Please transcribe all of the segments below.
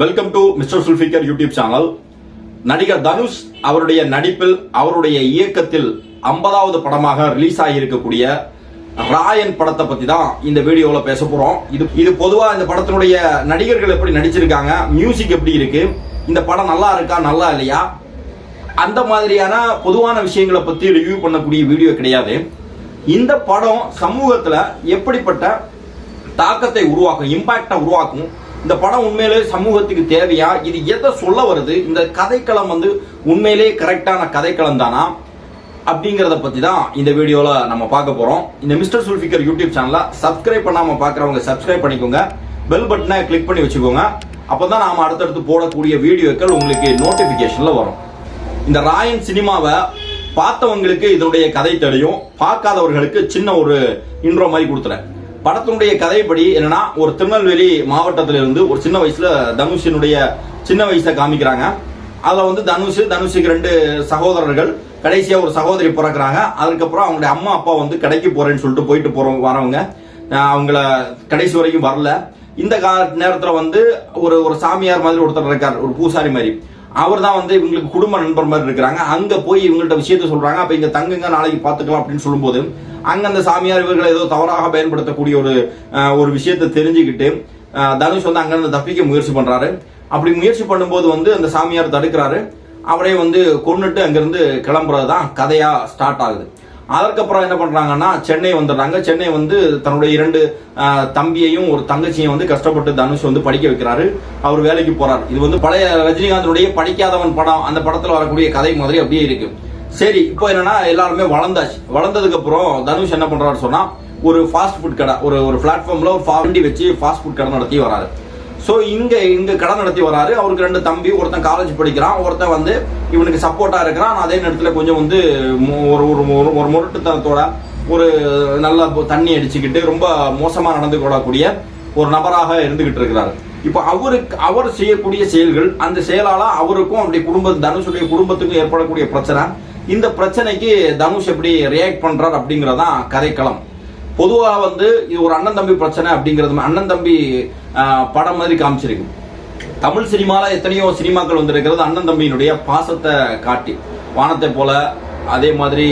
Welcome to mister Zulfikar YouTube channel நடிகர் தனுஷ் அவருடைய நடிப்பில் அவருடைய இயக்கத்தில் ஐம்பதாவது படமாக ரிலீஸ் ஆகியிருக்கக்கூடிய ராயன் படத்தை பத்தி தான் இந்த வீடியோவில் பேச போறோம். இது இது பொதுவா இந்த படத்தினுடைய நடிகர்கள் எப்படி நடிச்சிருக்காங்க மியூசிக் எப்படி இருக்கு இந்த படம் நல்லா இருக்கா நல்லா இல்லையா அந்த மாதிரியான பொதுவான விஷயங்களை பத்தி ரிவ்யூ பண்ணக்கூடிய வீடியோ கிடையாது. இந்த படம் சமூகத்துல எப்படிப்பட்ட தாக்கத்தை உருவாக்கும் இம்பாக்டை உருவாக்கும் இந்த படம் உண்மையிலே சமூகத்துக்கு தேவையா? இது எதை சொல்ல வருது? இந்த கதைக்களம் வந்து உண்மையிலே கரெக்டான கதைக்களம் தானா? அப்படிங்கிறத பத்தி தான் இந்த வீடியோல நம்ம பார்க்க போறோம். இந்த மிஸ்டர் சுல்ஃபிகர் யூடியூப் சேனலை சப்ஸ்கிரைப் பண்ணாம பார்க்குறவங்க சப்ஸ்கிரைப் பண்ணிக்கோங்க. பெல் பட்டனை கிளிக் பண்ணி வச்சுக்கோங்க. அப்பதான் நாம அடுத்தடுத்து போடக்கூடிய வீடியோக்கள் உங்களுக்கு நோட்டிபிகேஷன்ல வரும். இந்த ராயன் சினிமாவை பார்த்தவங்களுக்கு இதனுடைய கதை தெரியும். பார்க்காதவர்களுக்கு சின்ன ஒரு இன்ட்ரோ மாதிரி கொடுத்துறேன். படத்தினுடைய கதைப்படி என்னன்னா ஒரு திருநெல்வேலி மாவட்டத்தில இருந்து ஒரு சின்ன வயசுல தனுஷினுடைய சின்ன வயசை காமிக்கிறாங்க. அதுல வந்து தனுஷ் தனுஷுக்கு ரெண்டு சகோதரர்கள் கடைசியா ஒரு சகோதரி பிறக்கிறாங்க. அதுக்கப்புறம் அவங்களுடைய அம்மா அப்பா வந்து கடைக்கு போறேன்னு சொல்லிட்டு போயிட்டு போறவங்க வரவங்க. அவங்கள கடைசி வரைக்கும் வரல. இந்த கா நேரத்துல வந்து ஒரு ஒரு சாமியார் மாதிரி ஒருத்தர் இருக்கார் ஒரு பூசாரி மாதிரி. அவர் தான் வந்து இவங்களுக்கு குடும்ப நண்பர் மாதிரி இருக்கிறாங்க. அங்க போய் இவங்கள்ட்ட விஷயத்த சொல்றாங்க. அப்ப இங்க தங்குங்க நாளைக்கு பாத்துக்கலாம் அப்படின்னு சொல்லும்போது அங்க அந்த சாமியார் இவர்களை ஏதோ தவறாக பயன்படுத்தக்கூடிய ஒரு ஒரு விஷயத்தை தெரிஞ்சுக்கிட்டு தனுஷ் வந்து அங்கிருந்து தப்பிக்க முயற்சி பண்றாரு. அப்படி முயற்சி பண்ணும்போது வந்து அந்த சாமியார் தடுக்கிறாரு. அவரே வந்து கொண்டுட்டு அங்கிருந்து கிளம்புறது தான் கதையா ஸ்டார்ட் ஆகுது. அதற்கப்புறம் என்ன பண்ணுறாங்கன்னா சென்னை வந்துடுறாங்க. சென்னை வந்து தன்னுடைய இரண்டு தம்பியையும் ஒரு தங்கச்சியும் வந்து கஷ்டப்பட்டு தனுஷ் வந்து படிக்க வைக்கிறாரு. அவர் வேலைக்கு போறார். இது வந்து பழைய ரஜினிகாந்தனுடைய படிக்காதவன் படம். அந்த படத்தில் வரக்கூடிய கதை மாதிரி அப்படியே இருக்கு. சரி இப்போ என்னன்னா எல்லாருமே வளர்ந்தாச்சு. வளர்ந்ததுக்கு அப்புறம் தனுஷ் என்ன பண்றாரு சொன்னா ஒரு ஃபாஸ்ட் ஃபுட் கடை ஒரு ஒரு பிளாட்ஃபார்ம்ல ஒரு வண்டி வச்சு ஃபாஸ்ட் ஃபுட் கடை நடத்தி வராரு. ஸோ இங்கே இங்கே கடை நடத்தி வராரு. அவருக்கு ரெண்டு தம்பி ஒருத்தன் காலேஜ் படிக்கிறான் ஒருத்தன் வந்து இவனுக்கு சப்போர்ட்டாக இருக்கிறான். அதே நேரத்தில் கொஞ்சம் வந்து ஒரு ஒரு ஒரு- முரட்டுத்தனத்தோட ஒரு நல்ல தண்ணி அடிச்சுக்கிட்டு ரொம்ப மோசமாக நடந்து கொள்ளக்கூடிய ஒரு நபராக இருந்துகிட்டு இருக்கிறாரு. இப்போ அவருக்கு அவர் செய்யக்கூடிய செயல்கள் அந்த செயலால அவருக்கும் அப்படி குடும்ப தனுஷுடைய குடும்பத்துக்கும் ஏற்படக்கூடிய பிரச்சனை. இந்த பிரச்சனைக்கு தனுஷ் எப்படி ரியாக்ட் பண்றார் அப்படிங்கறதான் கதைக்களம். பொதுவாக வந்து இது ஒரு அண்ணன் தம்பி பிரச்சனை அப்படிங்கிறது அண்ணன் தம்பி படம் மாதிரி காமிச்சிருக்கு. தமிழ் சினிமாவில் எத்தனையோ சினிமாக்கள் வந்திருக்கிறது அண்ணன் தம்பியினுடைய பாசத்தை காட்டி. வானத்தை போல அதே மாதிரி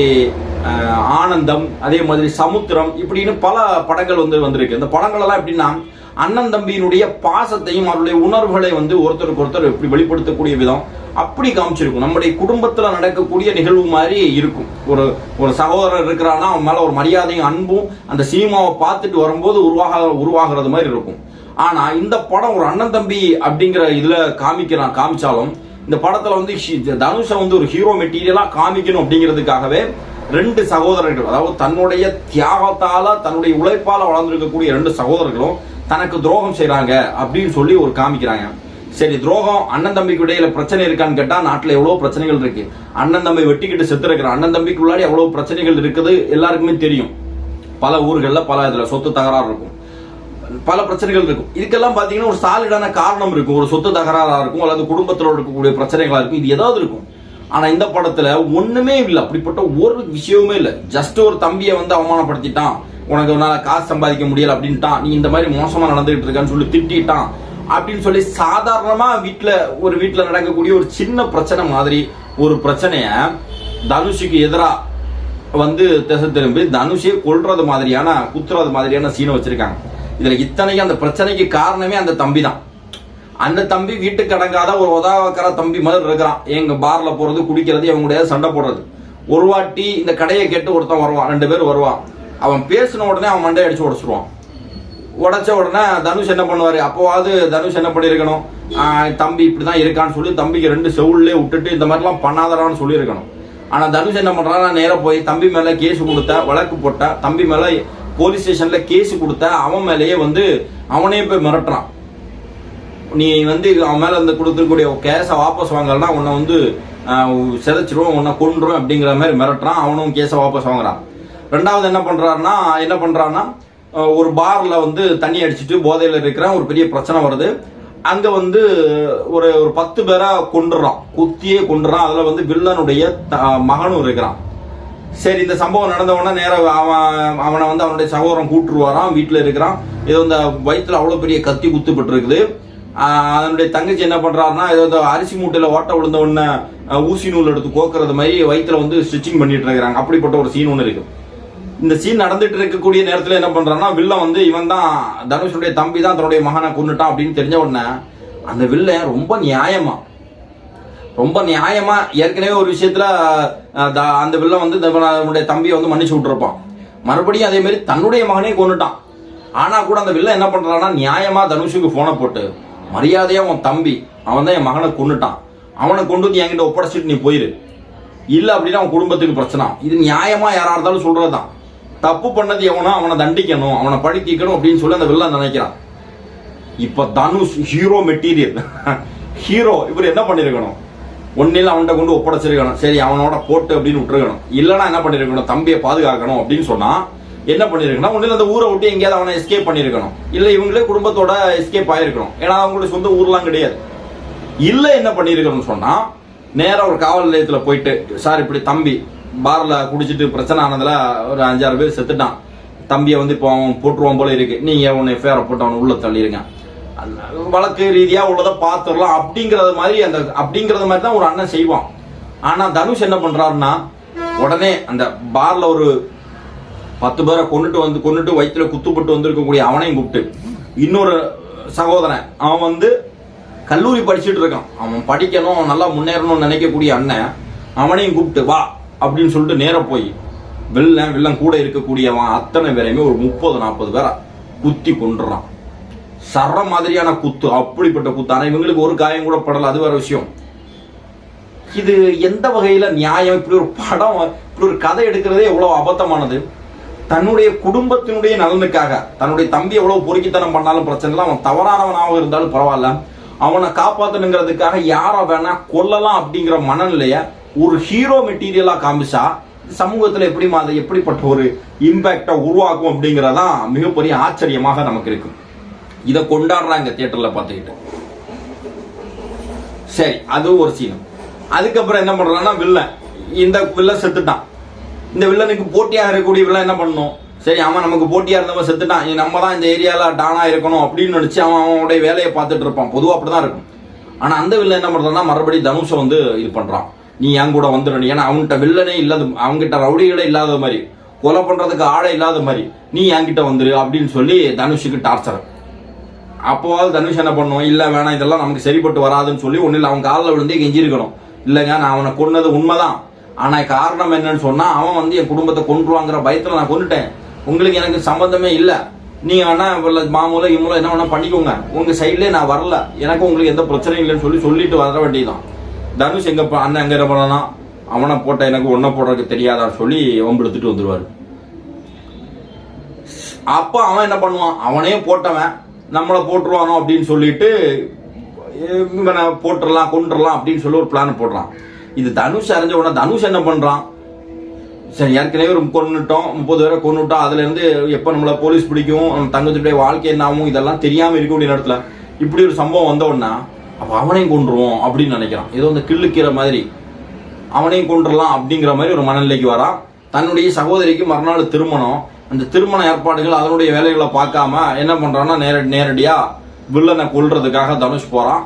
ஆனந்தம் அதே மாதிரி சமுத்திரம் இப்படின்னு பல படங்கள் வந்து வந்திருக்கு. இந்த படங்கள் எல்லாம் எப்படின்னா அண்ணன் தம்பியினுடைய பாசத்தையும் அவருடைய உணர்வுகளை வந்து ஒருத்தருக்கு ஒருத்தர் எப்படி வெளிப்படுத்தக்கூடிய விதம் அப்படி காமிச்சிருக்கும். நம்முடைய குடும்பத்துல நடக்கக்கூடிய நிகழ்வு மாதிரி இருக்கும். ஒரு ஒரு சகோதரர் இருக்கிறான்னா அவன் மேல ஒரு மரியாதையும் அன்பும் அந்த சினிமாவை பார்த்துட்டு வரும்போது உருவாக உருவாகிறது மாதிரி இருக்கும். ஆனா இந்த படம் ஒரு அண்ணன் தம்பி அப்படிங்கிற இதுல காமிக்கிறான் காமிச்சாலும் இந்த படத்துல வந்து ஷி- தனுஷை வந்து ஒரு ஹீரோ மெட்டீரியலா காமிக்கணும் அப்படிங்கிறதுக்காகவே ரெண்டு சகோதரர்கள் அதாவது தன்னுடைய தியாகத்தால தன்னுடைய உழைப்பால வளர்ந்திருக்கக்கூடிய ரெண்டு சகோதரர்களும் தனக்கு துரோகம் செய்கிறாங்க அப்படின்னு சொல்லி ஒரு காமிக்கிறாங்க. சரி துரோகம் அண்ணன் தம்பிக்கு இடையில பிரச்சனை இருக்கான்னு கேட்டால் நாட்டில் எவ்வளோ பிரச்சனைகள் இருக்கு. அண்ணன் தம்பி வெட்டிக்கிட்டு செத்து அண்ணன் தம்பிக்கு உள்ளாடி எவ்வளோ பிரச்சனைகள் இருக்குது. எல்லாருக்குமே தெரியும். பல ஊர்களில் பல இதில் சொத்து தகராறு இருக்கும். பல பிரச்சனைகள் இருக்கும். இதுக்கெல்லாம் பார்த்தீங்கன்னா ஒரு சாலிடான காரணம் இருக்கும். ஒரு சொத்து தகராறாக இருக்கும். அல்லது குடும்பத்தில் இருக்கக்கூடிய பிரச்சனைகளாக இருக்கும். இது ஏதாவது இருக்கும். ஆனால் இந்த படத்தில் ஒன்றுமே இல்லை. அப்படிப்பட்ட ஒரு விஷயமுமே இல்லை. ஜஸ்ட் ஒரு தம்பியை வந்து அவமானப்படுத்திட்டான். உனக்கு உன்னால காசு சம்பாதிக்க முடியல அப்படின்ட்டான். நீ இந்த மாதிரி மோசமா நடந்துகிட்டு இருக்கான்னு சொல்லி திட்டான் அப்படின்னு சொல்லி சாதாரணமா வீட்டில் ஒரு வீட்டில் நடக்கக்கூடிய ஒரு சின்ன பிரச்சனை மாதிரி ஒரு பிரச்சனைய தனுஷுக்கு எதிராக வந்து திசை திரும்பி தனுஷே கொள்றது மாதிரியான குத்துறது மாதிரியான சீனை வச்சிருக்காங்க. இதுல இத்தனைக்கு அந்த பிரச்சனைக்கு காரணமே அந்த தம்பி தான் அந்த தம்பி வீட்டுக்கு அடங்காத ஒரு உதவக்கார தம்பி மாதிரி இருக்கிறான். எங்க பார்ல போறது குடிக்கிறது இவங்களுடைய சண்டை போடுறது. ஒரு வாட்டி இந்த கடையை கேட்டு ஒருத்தன் வருவான் ரெண்டு பேர் வருவான். அவன் பேசின உடனே அவன் மண்டையை அடிச்சு உடச்சிருவான். உடச்ச உடனே தனுஷ் என்ன பண்ணுவார்? அப்போவாது தனுஷ் என்ன பண்ணியிருக்கணும்? தம்பி தம்பி இப்படிதான் இருக்கான்னு சொல்லி தம்பிக்கு ரெண்டு செவுள்லே விட்டுட்டு இந்த மாதிரிலாம் பண்ணாதடான்னு சொல்லியிருக்கணும். ஆனால் தனுஷ் என்ன பண்ணுறான் நான் நேராக போய் தம்பி மேலே கேஸ் கொடுத்த வழக்கு போட்ட தம்பி மேலே போலீஸ் ஸ்டேஷனில் கேஸ் கொடுத்த அவன் மேலேயே வந்து அவனே போய் மிரட்டுறான். நீ வந்து அவன் மேலே அந்த கொடுத்துருக்கூடிய கேஸை வாபஸ் வாங்கலன்னா உன்னை வந்து சிதைச்சிருவோம் உன்னை கொண்டுருவோம் அப்படிங்கிற மாதிரி மிரட்டுறான் அவனும் கேஸை வாபஸ் வாங்குறான். ரெண்டாவது என்ன பண்ணுறாருன்னா என்ன பண்ணுறாருன்னா ஒரு பாரில் வந்து தண்ணி அடிச்சுட்டு போதையில் இருக்கிறான் ஒரு பெரிய பிரச்சனை வருது. அங்கே வந்து ஒரு ஒரு பத்து பேரை கொண்டுறான் குத்தியே கொண்டுறான் அதில் வந்து வில்லனுடைய த- மகனும் இருக்கிறான். சரி இந்த சம்பவம் நடந்த உடனே அவன் அவனை வந்து அவனுடைய சகோதரன் கூட்டுருவாரான் வீட்டில் இருக்கிறான். ஏதோ இந்த வயிற்றில் அவ்வளோ பெரிய கத்தி குத்துப்பட்டு இருக்குது அதனுடைய தங்கச்சி என்ன பண்ணுறாருன்னா ஏதோ அரிசி மூட்டையில் ஓட்ட விழுந்த உடனே ஊசி நூல் எடுத்து கோக்குறது மாதிரி வயிற்றில் வந்து ஸ்டிச்சிங் பண்ணிட்டு இருக்கிறாங்க. அப்படிப்பட்ட ஒரு சீன் ஒன்று இருக்குது இந்த சீன் நடந்துட்டு இருக்கக்கூடிய நேரத்தில் என்ன பண்றான்னா வில்ல வந்து இவன் தான் தனுஷனுடைய தம்பி தான் தன்னுடைய மகனை கொண்டுட்டான் அப்படின்னு தெரிஞ்ச உடனே அந்த வில்ல ரொம்ப நியாயமா ரொம்ப நியாயமா ஏற்கனவே ஒரு விஷயத்துல அந்த வில்ல வந்து இந்த தம்பியை வந்து மன்னிச்சு விட்டுருப்பான். மறுபடியும் அதே மாதிரி தன்னுடைய மகனையும் கொண்டுட்டான் ஆனா கூட அந்த வில்ல என்ன பண்றான்னா நியாயமா தனுஷுக்கு போனை போட்டு மரியாதையா உன் தம்பி அவன் தான் என் மகனை கொண்டுட்டான் அவனை கொண்டு வந்து என்கிட்ட ஒப்படைச்சிட்டு நீ போயிரு. இல்ல அப்படின்னா அவன் குடும்பத்துக்கு பிரச்சனை. இது நியாயமா யாரா இருந்தாலும் சொல்றதுதான். தப்பு பண்ணது எவனோ அவனை தண்டிக்கணும் அவனை பழி தீக்கணும் அப்படின்னு சொல்லி அந்த வில்லன் நினைக்கிறான். இப்ப தனுஷ் ஹீரோ மெட்டீரியல் ஹீரோ இவர் என்ன பண்ணிருக்கணும்? ஒன்னில் அவன்கிட்ட கொண்டு ஒப்படைச்சிருக்கணும். சரி அவனோட போட்டு அப்படின்னு விட்டுருக்கணும். இல்லைனா என்ன பண்ணிருக்கணும்? தம்பியை பாதுகாக்கணும் அப்படின்னு சொன்னா என்ன பண்ணிருக்கணும் ஒன்றில் அந்த ஊரை விட்டு எங்கேயாவது அவனை எஸ்கேப் பண்ணிருக்கணும். இல்ல இவங்களே குடும்பத்தோட எஸ்கேப் ஆயிருக்கணும். ஏன்னா அவங்களுடைய சொந்த ஊர்லாம் கிடையாது. இல்ல என்ன பண்ணிருக்கணும்னு சொன்னா நேராக ஒரு காவல் நிலையத்தில் போயிட்டு சார் இப்படி தம்பி பாரில் குடிச்சிட்டு பிரச்சனை ஆனதில் ஒரு அஞ்சாறு பேர் செத்துட்டான். தம்பியை வந்து இப்போ அவன் போட்டுருவான் போல இருக்கு. நீங்கள் உன்னை எஃப்ஐஆர் போட்டு அவனை உள்ளே தள்ளிருங்க. வழக்கு ரீதியாக உள்ளதை பார்த்துடலாம் அப்படிங்கிறத மாதிரி அந்த அப்படிங்கிறது மாதிரி தான் ஒரு அண்ணன் செய்வான். ஆனால் தனுஷ் என்ன பண்ணுறாருன்னா உடனே அந்த பாரில் ஒரு பத்து பேரை கொண்டுட்டு வந்து கொண்டுட்டு வயிற்றுல குத்துப்பட்டு வந்திருக்கக்கூடிய அவனையும் கூப்பிட்டு இன்னொரு சகோதரன் அவன் வந்து கல்லூரி படிச்சுட்டு இருக்கான். அவன் படிக்கணும் அவன் நல்லா முன்னேறணும்னு நினைக்கக்கூடிய அண்ணன் அவனையும் கூப்பிட்டு வா அப்படின்னு சொல்லிட்டு நேராக போய் வெள்ளம் வெள்ளம் கூட இருக்கக்கூடியவன் அத்தனை பேரையுமே ஒரு முப்பது நாற்பது பேரை குத்தி கொண்டுறான் சர மாதிரியான குத்து அப்படிப்பட்ட குத்து. ஆனால் இவங்களுக்கு ஒரு காயம் கூட படல அது வேற விஷயம். இது எந்த வகையில் நியாயம்? இப்படி ஒரு படம் இப்படி ஒரு கதை எடுக்கிறதே எவ்வளோ அபத்தமானது? தன்னுடைய குடும்பத்தினுடைய நலனுக்காக தன்னுடைய தம்பி எவ்வளோ பொறுக்கித்தனம் பண்ணாலும் பிரச்சனை இல்லை. அவன் தவறானவனாக இருந்தாலும் பரவாயில்ல. அவனை காப்பாற்றணுங்கிறதுக்காக யாரை வேணா கொல்லலாம் அப்படிங்கிற மனநிலையை ஒரு ஹீரோ மெட்டீரியலா காமிச்சா சமூகத்துல எப்படி அதை எப்படிப்பட்ட ஒரு இம்பாக்டை உருவாக்கும் அப்படிங்கறதான் மிகப்பெரிய ஆச்சரியமாக நமக்கு இருக்கும். இதை கொண்டாடுறாங்க தியேட்டர்ல பார்த்துக்கிட்டு. சரி அது ஒரு சீனம் அதுக்கப்புறம் என்ன பண்றான்னா வில்லன். இந்த வில்லன் செத்துட்டான். இந்த வில்லனுக்கு போட்டியாக இருக்கக்கூடிய வில்லன் என்ன பண்ணணும்? சரி அவன் நமக்கு போட்டியாக இருந்தவன் செத்துட்டான். நம்ம தான் இந்த ஏரியாவில் டானாக இருக்கணும் அப்படின்னு நினச்சி அவன் அவனுடைய வேலையை பார்த்துட்டு இருப்பான். பொதுவா அப்படிதான் இருக்கும். ஆனால் அந்த வில்லன் என்ன பண்ணுறான்னா மறுபடியும் தனுஷை வந்து இது பண்ணுறான் நீ என் கூட வந்துடணும் ஏன்னா அவன்கிட்ட வில்லனே இல்லாத அவங்ககிட்ட ரவுடிகளே இல்லாத மாதிரி கொலை பண்ணுறதுக்கு ஆளே இல்லாத மாதிரி நீ என்கிட்ட வந்துரு அப்படின்னு சொல்லி தனுஷுக்கு டார்ச்சர் அப்போவாது தனுஷ் என்ன பண்ணுவோம் இல்லை வேணாம் இதெல்லாம் நமக்கு சரிப்பட்டு வராதுன்னு சொல்லி ஒன்றும் இல்லை அவன் காலில் விழுந்தே கெஞ்சிருக்கணும். இல்லைங்க நான் அவனை கொன்னது உண்மைதான். ஆனால் காரணம் என்னன்னு சொன்னால் அவன் வந்து என் குடும்பத்தை கொன்றுவாங்கிற பயத்தில் நான் கொண்டுட்டேன் உங்களுக்கு எனக்கு சம்பந்தமே இல்லை. நீங்கள் வேணா இவ்வளவு மாமூல இம்மூலம் என்ன வேணா பண்ணிக்கோங்க. உங்கள் சைட்லேயே நான் வரல. எனக்கு உங்களுக்கு எந்த பிரச்சனையும் இல்லைன்னு சொல்லி சொல்லிட்டு வர வேண்டியதான் தனுஷ் எங்கே போ அண்ணன் எங்கே என்ன அவனை போட்ட எனக்கு ஒன்றை போடுறதுக்கு தெரியாதான்னு சொல்லி வம்பெடுத்துட்டு வந்துடுவார் அப்போ அவன் என்ன பண்ணுவான்? அவனே போட்டவன் நம்மளை போட்டுருவானோ அப்படின்னு சொல்லிட்டு இவனை போட்டுடலாம் கொண்டுடலாம் அப்படின்னு சொல்லி ஒரு பிளான் போடுறான். இது தனுஷ் அறிஞ்ச உடனே தனுஷ் என்ன பண்ணுறான் சரி ஏற்கனவே ஒரு கொன்னுட்டோம் முப்பது பேரை கொண்டுட்டோம் அதுலேருந்து எப்போ நம்மளை போலீஸ் பிடிக்கும் நம்ம தங்கத்துடைய வாழ்க்கை என்ன ஆகும் இதெல்லாம் தெரியாமல் இருக்கக்கூடிய நேரத்தில் இப்படி ஒரு சம்பவம் வந்த உடனே அப்போ அவனையும் கொண்டுருவோம் அப்படின்னு நினைக்கிறான். ஏதோ அந்த கிள்ளுக்கிற மாதிரி. அவனையும் கொண்டுடலாம் அப்படிங்கிற மாதிரி ஒரு மனநிலைக்கு வரான் தன்னுடைய சகோதரிக்கு மறுநாள் திருமணம். அந்த திருமண ஏற்பாடுகள் அதனுடைய வேலைகளை பார்க்காம என்ன பண்ணுறான்னா நேர நேரடியாக வில்லனை கொல்றதுக்காக தனுஷ் போகிறான்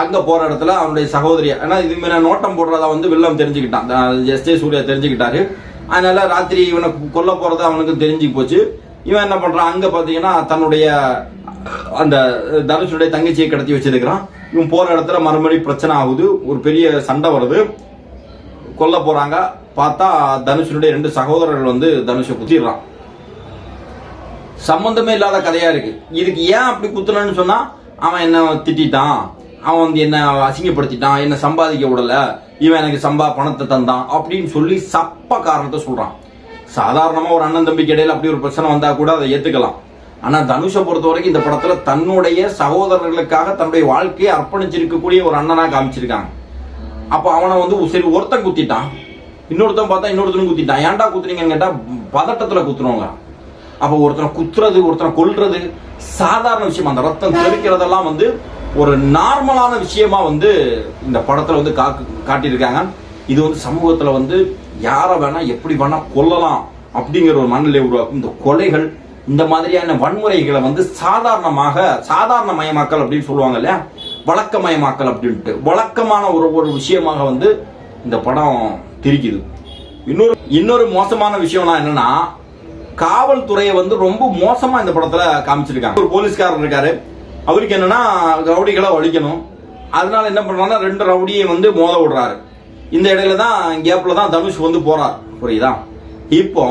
அங்கே போகிற இடத்துல அவனுடைய சகோதரி ஏன்னா இது மாதிரி நோட்டம் போடுறதா வந்து வில்லன் தெரிஞ்சுக்கிட்டான். எஸ் ஜே சூர்யா தெரிஞ்சுக்கிட்டாரு. அதனால ராத்திரி இவனை கொல்ல போகிறது அவனுக்கு தெரிஞ்சு போச்சு. இவன் என்ன பண்ணுறான் அங்கே பார்த்தீங்கன்னா தன்னுடைய அந்த தனுஷனுடைய தங்கச்சியை கடத்தி வச்சிருக்கிறான். இவன் போற இடத்துல மறுபடியும் பிரச்சனை ஆகுது. ஒரு பெரிய சண்டை வருது. கொல்ல போறாங்க. பார்த்தா தனுஷனுடைய ரெண்டு சகோதரர்கள் வந்து தனுஷை குத்திடுறான். சம்பந்தமே இல்லாத கதையா இருக்கு. இதுக்கு ஏன் அப்படி குத்துனன்னு சொன்னா அவன் என்ன திட்டிட்டான்? அவன் வந்து என்ன அசிங்கப்படுத்திட்டான்? என்ன சம்பாதிக்க விடல? இவன் எனக்கு சம்பா பணத்தை தந்தான் அப்படின்னு சொல்லி சப்ப காரணத்தை சொல்றான். சாதாரணமா ஒரு அண்ணன் தம்பிக்கு இடையில அப்படி ஒரு பிரச்சனை வந்தா கூட அதை ஏத்துக்கலாம். ஆனால் தனுஷை பொறுத்த வரைக்கும் இந்த படத்தில் தன்னுடைய சகோதரர்களுக்காக தன்னுடைய வாழ்க்கையை அர்ப்பணிச்சிருக்கக்கூடிய ஒரு அண்ணனாக காமிச்சிருக்காங்க. அப்போ அவனை வந்து சரி ஒருத்தன் குத்திட்டான். இன்னொருத்தன் பார்த்தா இன்னொருத்தனும் குத்திட்டான். ஏன்டா குத்துறீங்கன்னு கேட்டால் பதட்டத்தில் குத்துறவங்க அப்போ ஒருத்தனை குத்துறது ஒருத்தனை கொல்றது சாதாரண விஷயம். அந்த ரத்தம் தெளிக்கிறதெல்லாம் வந்து ஒரு நார்மலான விஷயமா வந்து இந்த படத்தில் வந்து காட்டியிருக்காங்க. இது வந்து சமூகத்தில் வந்து யாரை வேணா எப்படி வேணா கொல்லலாம் அப்படிங்கிற ஒரு மனநிலை உருவாக்கும். இந்த கொலைகள் இந்த மாதிரியான வன்முறைகளை வந்து சாதாரணமாக சாதாரணமயமாக்கல் அப்படின்னு சொல்லுவாங்க இல்லையா? வழக்கமயமாக்கல் அப்படின்ட்டு. வழக்கமான ஒரு ஒரு விஷயமாக வந்து இந்த படம் திரிக்குது. இன்னொரு இன்னொரு மோசமான விஷயம்னா என்னன்னா காவல்துறையை வந்து ரொம்ப மோசமா இந்த படத்துல காமிச்சிருக்காங்க. ஒரு போலீஸ்காரர் இருக்காரு. அவருக்கு என்னன்னா ரவுடிகளை ஒழிக்கணும். அதனால என்ன பண்றாங்கன்னா ரெண்டு ரவுடியை வந்து மோத விடுறாரு. இந்த இடையில தான் கேப்ல தான் தனுஷ் வந்து போறார். புரியுதா? இப்போ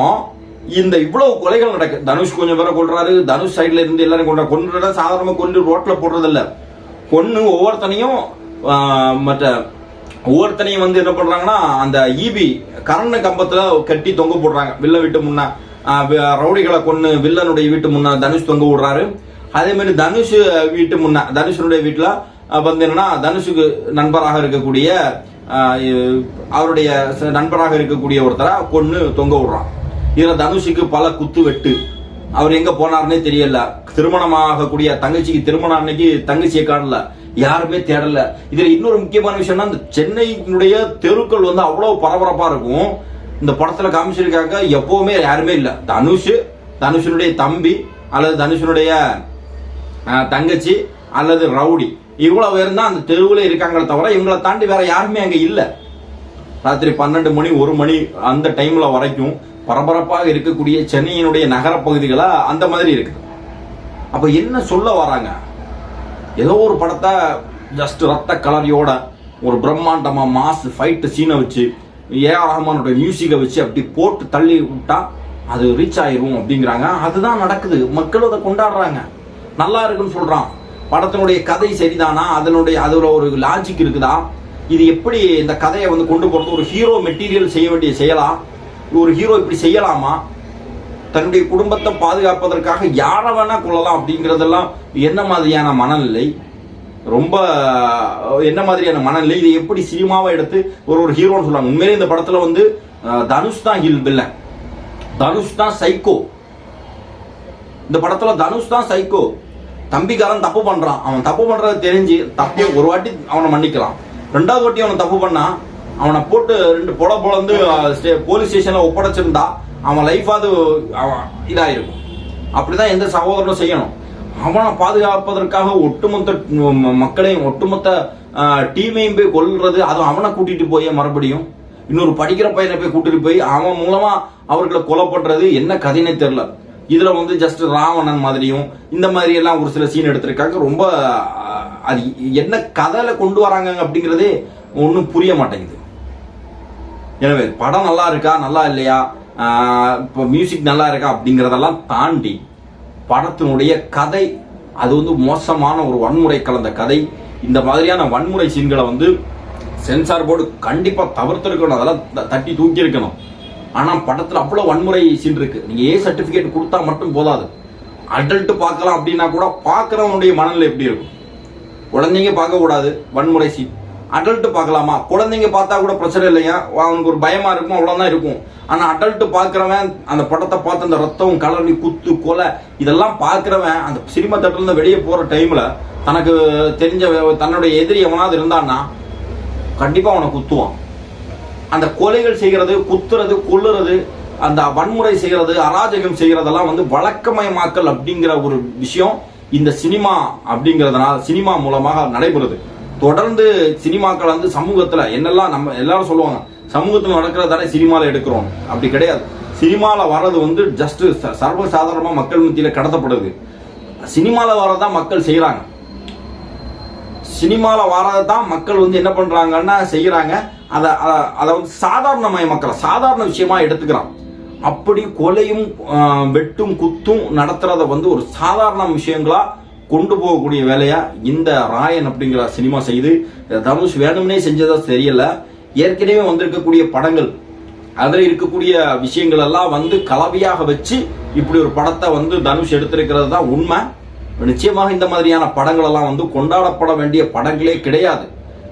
இந்த இவ்வளவு கொலைகள் நடக்கு. தனுஷ் கொஞ்சம் பேரை கொள்றாரு தனுஷ் சைட்ல இருந்து எல்லாரும் கொண்டா கொண்டு சாதாரணமா கொண்டு ரோட்ல போடுறதில்ல. இல்ல ஒவ்வொருத்தனையும் மற்ற ஒவ்வொருத்தனையும் வந்து என்ன பண்றாங்கன்னா அந்த ஈபி கரண்ட் கம்பத்துல கட்டி தொங்க போடுறாங்க. வில்ல வீட்டு முன்னா ரவுடிகளை கொண்டு வில்லனுடைய வீட்டு முன்னா தனுஷ் தொங்க விடுறாரு. அதே மாதிரி தனுஷ் வீட்டு முன்னா தனுஷனுடைய வீட்டுல வந்து என்னன்னா தனுஷுக்கு நண்பராக இருக்கக்கூடிய அவருடைய நண்பராக இருக்கக்கூடிய ஒருத்தரை கொன்று தொங்க விடுறான். இதுல தனுஷுக்கு பல குத்து வெட்டு. அவர் எங்க போனாருன்னே தெரியல. திருமணமாகக்கூடிய தங்கச்சிக்கு திருமணம் அன்னைக்கு தங்கச்சியை காணல. யாருமே தேடல. இதுல இன்னொரு முக்கியமான விஷயம்னா இந்த சென்னையினுடைய தெருக்கள் வந்து அவ்வளவு பரபரப்பா இருக்கும். இந்த படத்துல காமிச்சிருக்காங்க எப்பவுமே யாருமே இல்ல. தனுஷ் தனுஷனுடைய தம்பி அல்லது தனுஷனுடைய தங்கச்சி அல்லது ரவுடி. இவ்வளவு பேர் தான் அந்த தெருவுல இருக்காங்களே தவிர இவங்களை தாண்டி வேற யாருமே அங்க இல்ல. ராத்திரி பன்னெண்டு மணி ஒரு மணி அந்த டைம்ல வரைக்கும் பரபரப்பாக இருக்கக்கூடிய சென்னையினுடைய நகர பகுதிகளா அந்த மாதிரி இருக்கு அப்ப என்ன சொல்ல வராங்க? ஏதோ ஒரு படத்தை ஜஸ்ட் ரத்த கலரியோட ஒரு பிரம்மாண்டமா மாஸ் ஃபைட் சீனை வச்சு ஏ ஆர் ரஹ்மானோட மியூசிக்கை வச்சு அப்படி போட்டு தள்ளி விட்டா அது ரீச் ஆயிரும் அப்படிங்கிறாங்க. அதுதான் நடக்குது. மக்கள் அதை கொண்டாடுறாங்க. நல்லா இருக்குன்னு சொல்றான். படத்தினுடைய கதை சரிதானா? அதனுடைய அதுல ஒரு லாஜிக் இருக்குதா? இது எப்படி இந்த கதையை வந்து கொண்டு போறது ஒரு ஹீரோ மெட்டீரியல் செய்ய வேண்டிய செயலா? ஒரு ஹீரோ இப்படி செய்யலாமா? தன்னுடைய குடும்பத்தை பாதுகாப்பதற்காக யாரை வேணா கொள்ளலாம் அப்படிங்கிறதெல்லாம் என்ன மாதிரியான மனநிலை? ரொம்ப என்ன மாதிரியான மனநிலை? இதை எப்படி சினிமாவை எடுத்து ஒரு ஒரு ஹீரோன்னு சொல்லுவாங்க. உண்மையிலே இந்த படத்துல வந்து தனுஷ் தான் ஹில் வில்லன் தனுஷ் தான் சைக்கோ இந்த படத்துல தனுஷ் தான் சைக்கோ தம்பிக்காரன் தப்பு பண்றான். அவன் தப்பு பண்றது தெரிஞ்சு தப்பு ஒரு வாட்டி அவனை மன்னிக்கலாம். ரெண்டாவது வாட்டி அவனை தப்பு பண்ணா அவனை போட்டு ரெண்டு பொட பொழந்து போலீஸ் ஸ்டேஷன்ல ஒப்படைச்சிருந்தா அவன் லைஃபாவது அது அவன் இதாயிருக்கும். அப்படிதான் எந்த சகோதரனும் செய்யணும். அவனை பாதுகாப்பதற்காக ஒட்டுமொத்த மக்களையும் ஒட்டுமொத்த டீமையும் போய் கொல்றது அதுவும் அவனை கூட்டிட்டு போய் மறுபடியும். இன்னொரு படிக்கிற பையனை போய் கூட்டிட்டு போய் அவன் மூலமா அவர்களை கொலை பண்றது என்ன கதைனே தெரியல. இதுல வந்து ஜஸ்ட் ராவணன் மாதிரியும் இந்த மாதிரி எல்லாம் ஒரு சில சீன் எடுத்திருக்காங்க. ரொம்ப அது என்ன கதையில கொண்டு வராங்க அப்படிங்கறதே ஒன்றும் புரிய மாட்டேங்குது. எனவே படம் நல்லா இருக்கா நல்லா இல்லையா? இப்போ மியூசிக் நல்லா இருக்கா அப்படிங்கிறதெல்லாம் தாண்டி படத்தினுடைய கதை அது வந்து மோசமான ஒரு வன்முறை கலந்த கதை. இந்த மாதிரியான வன்முறை சீன்களை வந்து சென்சார் போர்டு கண்டிப்பாக தவிர்த்திருக்கணும். அதெல்லாம் த- தட்டி தூக்கி இருக்கணும் படத்தில் அவ்வளோ வன்முறை சீன் இருக்குது நீங்கள் ஏ சர்டிஃபிகேட் கொடுத்தா மட்டும் போதாது. அடல்ட்டு பார்க்கலாம் அப்படின்னா கூட பார்க்கறவனுடைய மனநிலை எப்படி இருக்கும்? குழந்தைங்க பார்க்கக்கூடாது. வன்முறை சீன் அடல்ட் பார்க்கலாமா? குழந்தைங்க பார்த்தா கூட பிரச்சனை இல்லையா? அவனுக்கு ஒரு பயமா இருக்கும் அவ்வளோதான் இருக்கும். ஆனா அடல்ட் பார்க்குறவன் அந்த படத்தை பார்த்து அந்த ரத்தம் கலரி குத்து கொலை இதெல்லாம் பார்க்குறவன் அந்த சினிமா தேட்டர்ல இருந்து வெளியே போற டைம்ல தனக்கு தெரிஞ்ச தன்னுடைய எதிரி எவனாவது இருந்தான்னா கண்டிப்பா அவனை குத்துவான். அந்த கொலைகள் செய்கிறது குத்துறது கொல்லுறது அந்த வன்முறை செய்கிறது அராஜகம் செய்கிறதெல்லாம் வந்து வழக்கமயமாக்கல் அப்படிங்கிற ஒரு விஷயம் இந்த சினிமா அப்படிங்கிறதுனால சினிமா மூலமாக நடைபெறுது. தொடர்ந்து சினிமாக்கள் வந்து சமூகத்துல என்னெல்லாம் நம்ம எல்லாரும் சொல்லுவாங்க சமூகத்துல நடக்கிறதானே சினிமாவில் எடுக்கிறோம். அப்படி கிடையாது. சினிமாவில் வர்றது வந்து ஜஸ்ட் சர்வசாதாரணமாக மக்கள் மத்தியில கடத்தப்படுது. சினிமாவில் வரதான் மக்கள் செய்யறாங்க சினிமாவில் வரதை தான் மக்கள் வந்து என்ன பண்றாங்கன்னா செய்யறாங்க அதை அதை வந்து சாதாரணமயமாக்கல சாதாரண விஷயமா எடுத்துக்கிறான். அப்படி கொலையும் வெட்டும் குத்தும் நடத்துறத வந்து ஒரு சாதாரண விஷயங்களா கொண்டு போகக்கூடிய வேலையா? இந்த ராயன் அப்படிங்கிற சினிமா செய்து தனுஷ் வேணும்னே செஞ்சதா தெரியல. ஏற்கனவே வந்திருக்கக்கூடிய படங்கள் அதில் இருக்கக்கூடிய விஷயங்கள் எல்லாம் வந்து கலவையாக வச்சு இப்படி ஒரு படத்தை வந்து தனுஷ் எடுத்திருக்கிறது தான் உண்மை. நிச்சயமாக இந்த மாதிரியான படங்கள் எல்லாம் வந்து கொண்டாடப்பட வேண்டிய படங்களே கிடையாது.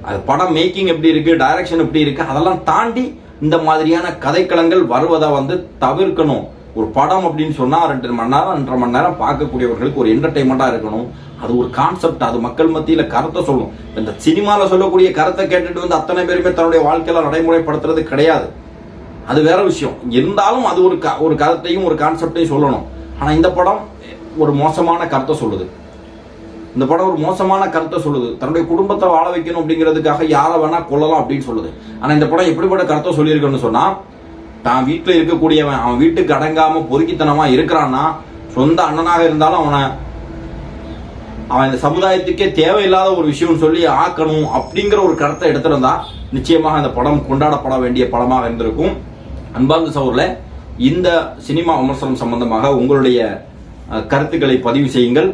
அது படம் மேக்கிங் எப்படி இருக்கு டைரக்ஷன் எப்படி இருக்கு அதெல்லாம் தாண்டி இந்த மாதிரியான கதைக்களங்கள் வருவதை வந்து தவிர்க்கணும். ஒரு படம் அப்படின்னு சொன்னால் ரெண்டு மணி நேரம் ரெண்டரை மணி நேரம் பார்க்கக்கூடியவர்களுக்கு ஒரு என்டர்டைன்மெண்ட்டாக இருக்கணும். அது ஒரு கான்செப்ட் அது மக்கள் மத்தியில் கருத்தை சொல்லும். இந்த சினிமாவில் சொல்லக்கூடிய கருத்தை கேட்டுட்டு வந்து அத்தனை பேருமே தன்னுடைய வாழ்க்கையில நடைமுறைப்படுத்துறது கிடையாது. அது வேற விஷயம். இருந்தாலும் அது ஒரு க- ஒரு கருத்தையும் ஒரு கான்செப்டையும் சொல்லணும். ஆனால் இந்த படம் ஒரு மோசமான கருத்தை சொல்லுது. இந்த படம் ஒரு மோசமான கருத்தை சொல்லுது. தன்னுடைய குடும்பத்தை வாழ வைக்கணும் அப்படிங்கிறதுக்காக யாரை வேணா கொல்லலாம் அப்படின்னு சொல்லுது. ஆனால் இந்த படம் எப்படிப்பட்ட கருத்தை சொல்லியிருக்குன்னு சொன்னால் தான் வீட்டில் இருக்கக்கூடியவன் அவன் வீட்டுக்கு அடங்காம பொறுக்கித்தனமா இருக்கிறான்னா சொந்த அண்ணனாக இருந்தாலும் அவனை அவன் இந்த சமுதாயத்துக்கே தேவையில்லாத ஒரு விஷயம்னு சொல்லி ஆக்கணும் அப்படிங்கிற ஒரு கருத்தை எடுத்திருந்தா நிச்சயமாக இந்த படம் கொண்டாடப்பட வேண்டிய படமாக இருந்திருக்கும். அன்பார்ந்த சௌரில் இந்த சினிமா விமர்சனம் சம்பந்தமாக உங்களுடைய கருத்துக்களை பதிவு செய்யுங்கள்.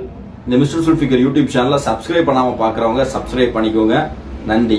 இந்த மிஸ்டர் சுல்ஃபிகர் யூடியூப் சேனலை சப்ஸ்கிரைப் பண்ணாமல் பார்க்குறவங்க சப்ஸ்கிரைப் பண்ணிக்கோங்க. நன்றி.